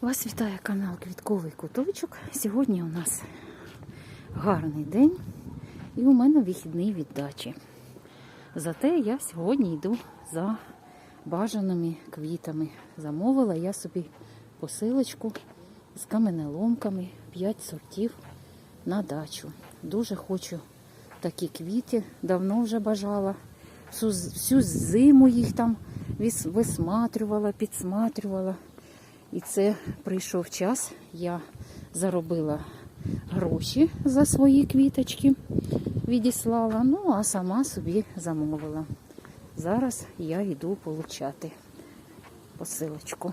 Вас вітає канал Квітковий Куточок. Сьогодні у нас гарний день і у мене вихідний від дачі. Зате я сьогодні йду за бажаними квітами. Замовила я собі посилочку з каменеломками 5 сортів на дачу. Дуже хочу такі квіти, давно вже бажала. Всю, всю зиму їх там вис- висматрювала, підсматрювала. І це прийшов час. Я заробила гроші за свої квіточки, відіслала, ну а сама собі замовила. Зараз я йду получати посилочку.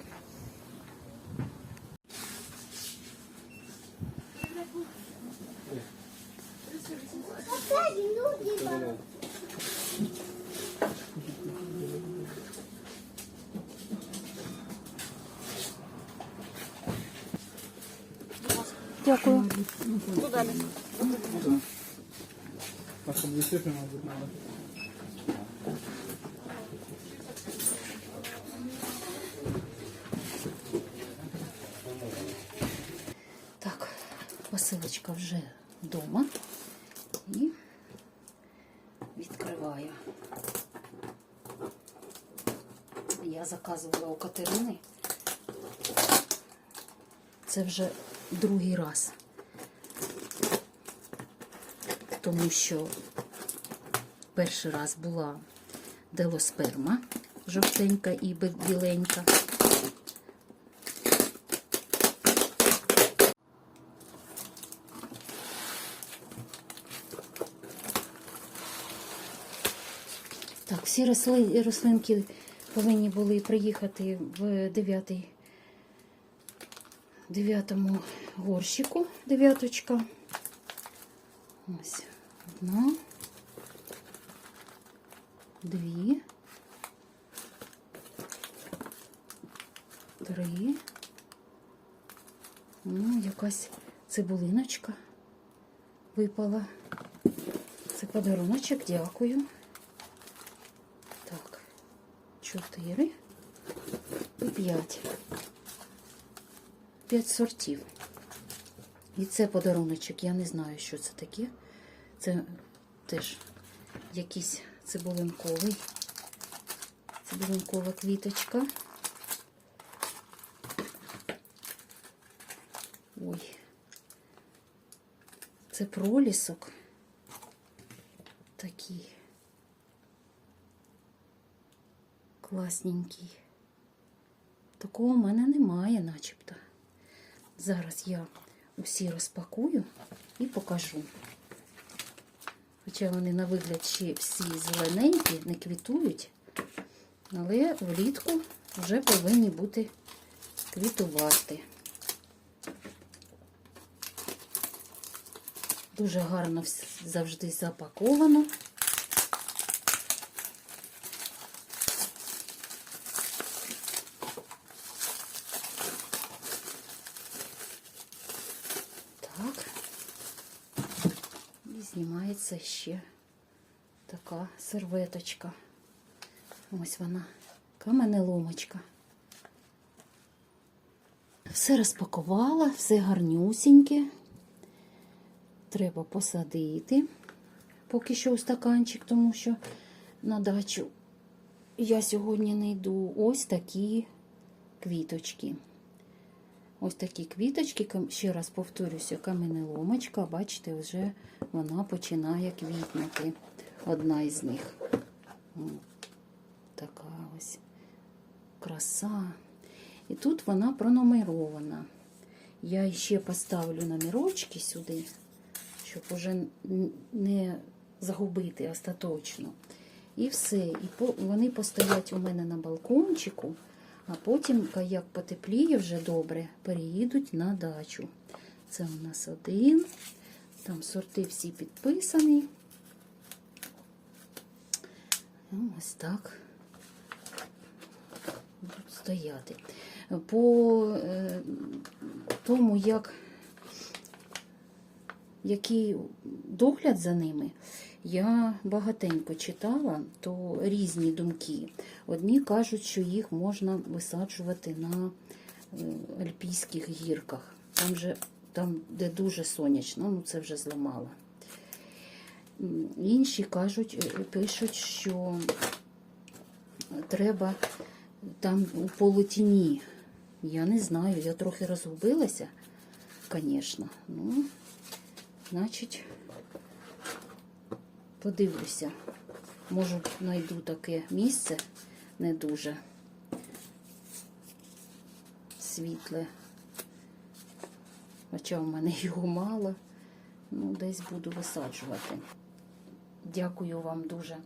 Дякую. Надо. Так, посилочка вже вдома. І відкриваю. Я заказувала у Катерини. Це вже другий раз. Тому що перший раз була делосперма жовтенька і біленька. Так, всі рослинки повинні були приїхати в 9 дев'ятому горщику, дев'яточка. Ось одна, дві, три. Ну, якась цибулиночка випала. Це подаруночок, дякую. Так, чотири і п'ять. П'ять сортів. І це подаруночок. Я не знаю, що це таке. Це теж якийсь цибулинковий. Цибулинкова квіточка. Ой. Це пролісок. Такий. Класненький. Такого в мене немає, начебто. Зараз я усі розпакую і покажу. Хоча вони на вигляд ще всі зелененькі, не квітують, але влітку вже повинні бути квітувати. Дуже гарно завжди запаковано. Так. І знімається ще така серветочка. Ось вона, каменеломочка. Все розпакувала, все гарнюсіньке. Треба посадити поки що у стаканчик, тому що на дачу я сьогодні не йду. Ось такі квіточки. Ось такі квіточки, ще раз повторюся, каменеломочка, бачите, вже вона починає квітнути. Одна із них. Така ось краса. І тут вона пронумерована. Я ще поставлю номерочки сюди, щоб уже не загубити остаточно. І все. І вони постоять у мене на балкончику, а потім, як потепліє вже добре, переїдуть на дачу. Це у нас один. Там сорти всі підписані. Ось так будуть стояти. По е, тому, як який догляд за ними, я багатенько читала, то різні думки. Одні кажуть, що їх можна висаджувати на е, альпійських гірках. Там, же, там, де дуже сонячно, ну це вже зламала. Інші кажуть, е, пишуть, що треба там у полутіні. Я не знаю, я трохи розгубилася, звісно. Ну, значить, подивлюся. Може, знайду таке місце не дуже світле. Хоча в мене його мало. Ну, десь буду висаджувати. Дякую вам дуже,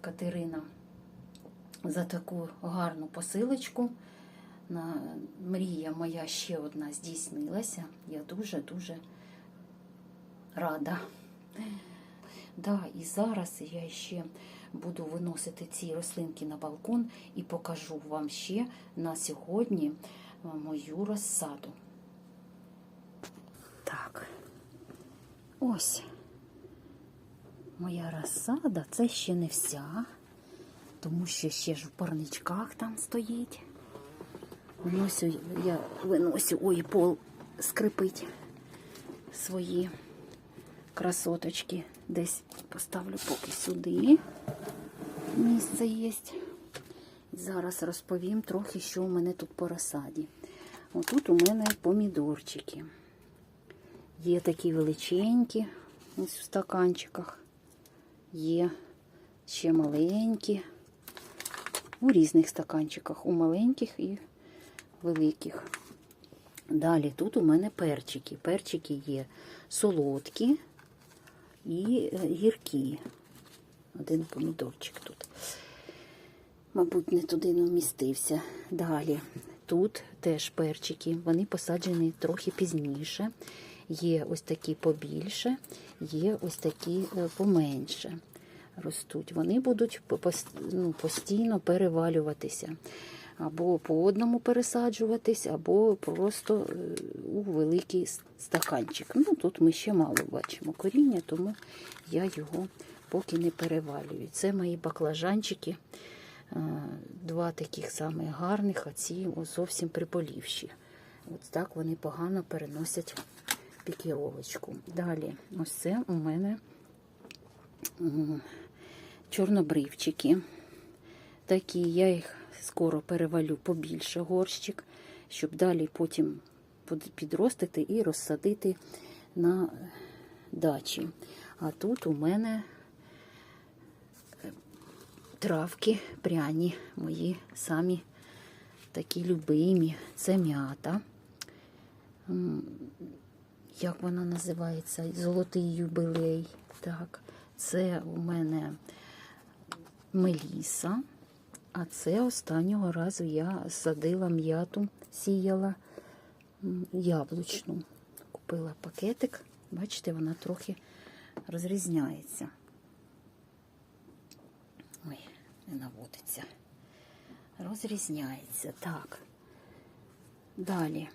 Катерина, за таку гарну посилочку. Мрія моя ще одна здійснилася. Я дуже-дуже рада. Да, і зараз я ще буду виносити ці рослинки на балкон і покажу вам ще на сьогодні е, мою розсаду. Так, ось моя розсада, це ще не вся, тому що ще ж в парничках там стоїть. Виносю, я виносю, ой, пол скрипить свої красоточки. Десь поставлю поки сюди. Місце є. Зараз розповім трохи, що у мене тут по розсаді. Отут у мене помідорчики. Є такі величенькі, ось в стаканчиках. Є ще маленькі. У різних стаканчиках, у маленьких і великих. Далі тут у мене перчики. Перчики є солодкі і е, гіркі. Один помідорчик тут. Мабуть, не туди не вмістився. Далі. Тут теж перчики. Вони посаджені трохи пізніше. Є ось такі побільше, є ось такі е, поменше. Ростуть. Вони будуть ну, постійно перевалюватися. Або по одному пересаджуватись, або просто е, у великий стаканчик. Ну, тут ми ще мало бачимо коріння, тому я його поки не перевалюю. Це мої баклажанчики. Е, Два таких самих гарних, а ці зовсім приболівші. От так вони погано переносять пікіровочку. Далі, ось це у мене чорнобривчики. Такі, я їх скоро перевалю побільше горщик, щоб далі потім підростити і розсадити на дачі. А тут у мене травки пряні, мої самі такі любимі. Це м'ята. Як вона називається? Золотий юбилей. Так, це у мене меліса. А це останнього разу я садила м'яту, сіяла яблучну. Купила пакетик. Бачите, вона трохи розрізняється. Ой, не наводиться. Розрізняється. Так. Далі,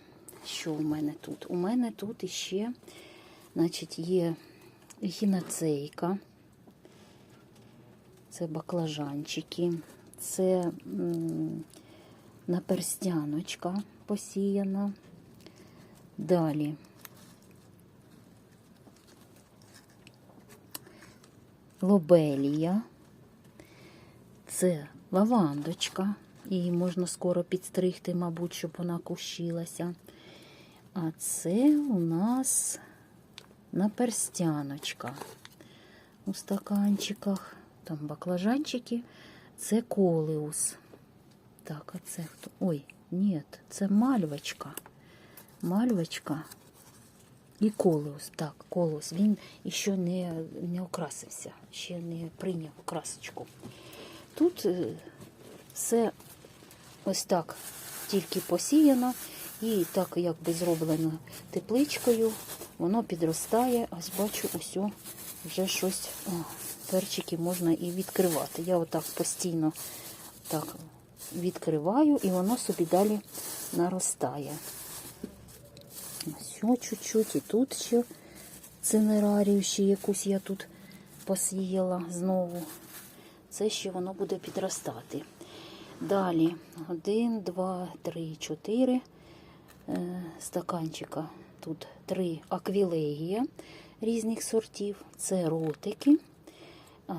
що у мене тут? У мене тут іще, значить, є гіноцейка. Це баклажанчики, це наперстяночка посіяна. Далі. Лобелія. Це лавандочка. Її можна скоро підстригти, мабуть, щоб вона кущилася. А це у нас наперстяночка у стаканчиках. Там баклажанчики. Це колеус. Так, а це хто? Ой, ні, це мальвочка. Мальвочка і колеус. Так, колеус. Він ще не, не окрасився, ще не прийняв красочку. Тут е, все ось так тільки посіяно і так якби зроблено тепличкою, воно підростає. Ось бачу, усьо вже щось, перчики можна і відкривати. Я отак постійно так відкриваю і воно собі далі наростає. Ось чуть-чуть і тут ще цинерарію ще якусь я тут посіяла знову. Це ще воно буде підростати. Далі один, два, три, чотири, е, стаканчика. Тут три аквілегія різних сортів. Це ротики,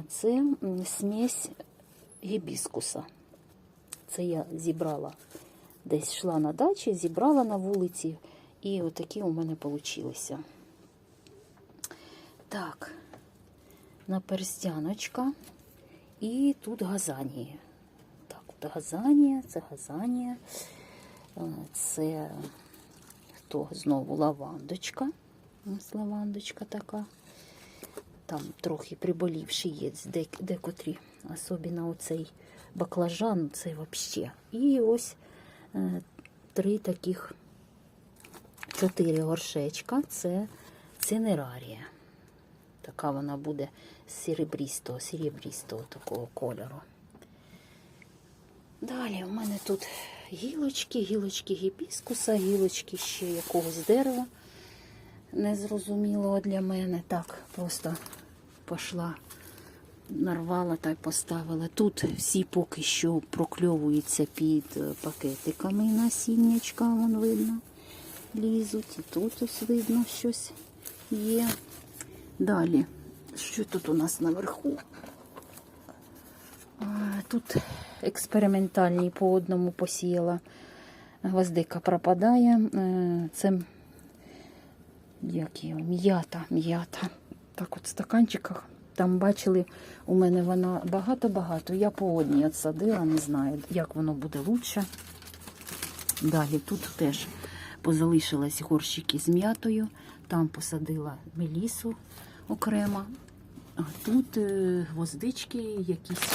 це м, смесь гібіскуса. Це я зібрала десь йшла на дачі, зібрала на вулиці, і отакі у мене получилися. Так, наперстяночка. І тут газанія. Так, от газанія, це газанія. Е, Це хто знову лавандочка. Ось лавандочка така. Там трохи приболівший є дек- декотрі, особливо оцей баклажан, це взагалі. І ось е, три таких, чотири горшечка це цинерарія. Така вона буде серебрістого, серебрістого такого кольору. Далі у мене тут гілочки, гілочки гібіскуса, гілочки ще якогось дерева. Незрозумілого для мене. Так, просто пішла, нарвала та й поставила. Тут всі поки що прокльовуються під е, пакетиками насіннячка, вон видно, лізуть. І тут ось видно щось є. Далі, що тут у нас наверху? Тут експериментальні по одному посіяла. Гвоздика пропадає. Е, Це як його, м'ята, м'ята. Так от в стаканчиках. Там бачили, у мене вона багато-багато. Я по одній отсадила, не знаю, як воно буде лучше. Далі тут теж позалишились горщики з м'ятою. Там посадила мелісу окремо. А тут е, гвоздички, якісь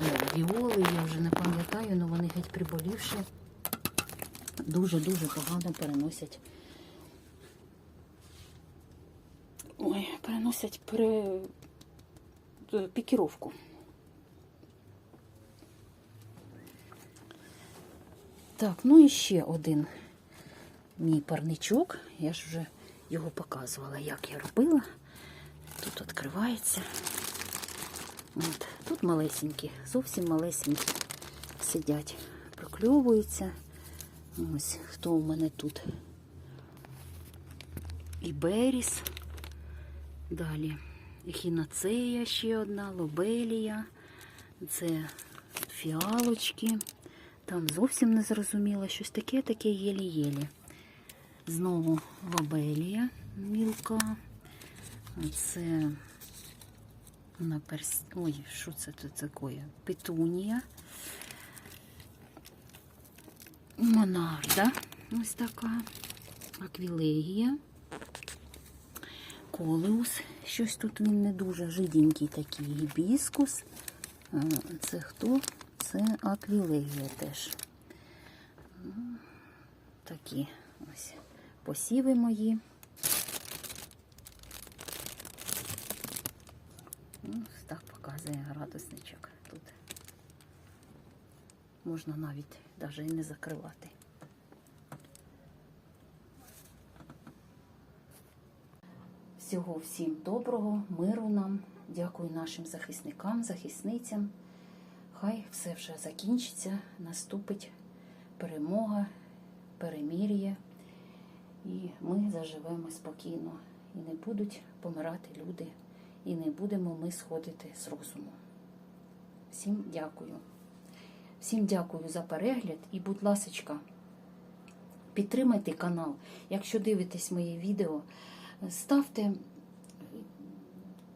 е, віоли, я вже не пам'ятаю, але вони геть приболівши. Дуже-дуже погано переносять. Ой, переносять пере... е, пікіровку. Так, ну і ще один мій парничок. Я ж вже його показувала, як я робила. Тут відкривається. От. Тут малесенькі, зовсім малесенькі сидять, прокльовуються. Ось хто у мене тут. Іберіс. Далі ехінацея ще одна, лобелія. Це фіалочки. Там зовсім не зрозуміло, щось таке, таке єлі-єлі. Знову лобелія мілка. Це на перс... Ой, що це тут таке? Петунія. Монарда. Ось така. Аквілегія. Колеус. Щось тут він не дуже жиденький такий. Гібіскус. Це хто? Це аквілегія теж. Такі ось посіви мої. Ну, так показує градусничок тут. Можна навіть навіть і не закривати. Всього всім доброго, миру нам. Дякую нашим захисникам, захисницям. Хай все вже закінчиться, наступить перемога, перемір'я, і ми заживемо спокійно. І не будуть помирати люди, і не будемо ми сходити з розуму. Всім дякую. Всім дякую за перегляд і, будь ласочка, підтримайте канал. Якщо дивитесь моє відео, ставте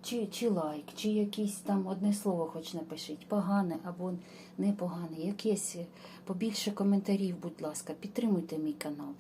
чи, чи лайк, чи якісь там одне слово хоч напишіть, погане або непогане, якесь побільше коментарів, будь ласка, підтримуйте мій канал.